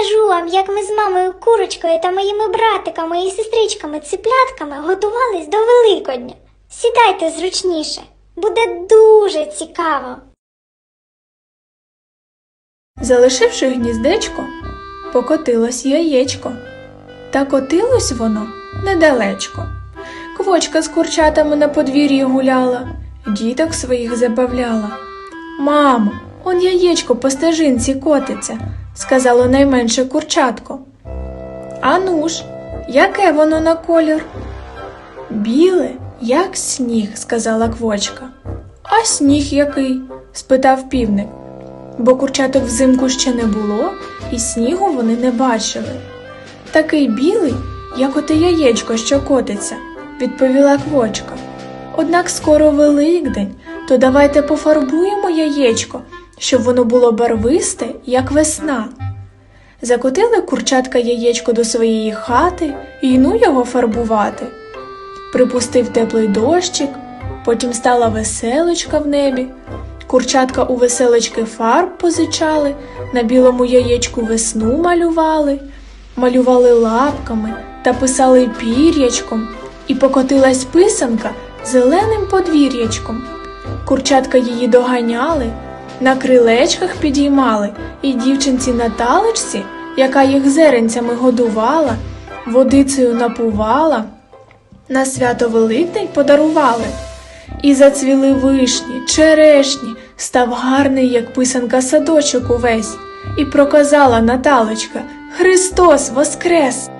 розкажу вам, як ми з мамою курочкою та моїми братиками і сестричками циплятками готувались до Великодня. Сідайте зручніше, буде дуже цікаво. Залишивши гніздечко, покотилось яєчко. Та котилось воно недалечко. Квочка з курчатами на подвір'ї гуляла, діток своїх забавляла. Мамо, он яєчко по стежинці котиться, сказало найменше курчатко. Ану ж, яке воно на колір? Біле, як сніг, сказала квочка. А сніг який? спитав півник бо курчаток взимку ще не було, і снігу вони не бачили. Такий білий, як оте яєчко, що котиться, відповіла квочка. Однак скоро Великдень, то давайте пофарбуємо яєчко, щоб воно було барвисте, як весна. Закотили курчатка яєчко до своєї хати і ну його фарбувати. Припустив теплий дощик, потім стала веселочка в небі. Курчатка у веселочки фарб позичали, на білому яєчку весну малювали, малювали лапками та писали пір'ячком, і покотилась писанка зеленим подвір'ячком. Курчатка її доганяли, на крилечках підіймали, і дівчинці Наталочці, яка їх зеренцями годувала, водицею напувала, на свято Великдень подарували. І зацвіли вишні, черешні, став гарний, як писанка садочок увесь, і проказала Наталочка Христос Воскрес!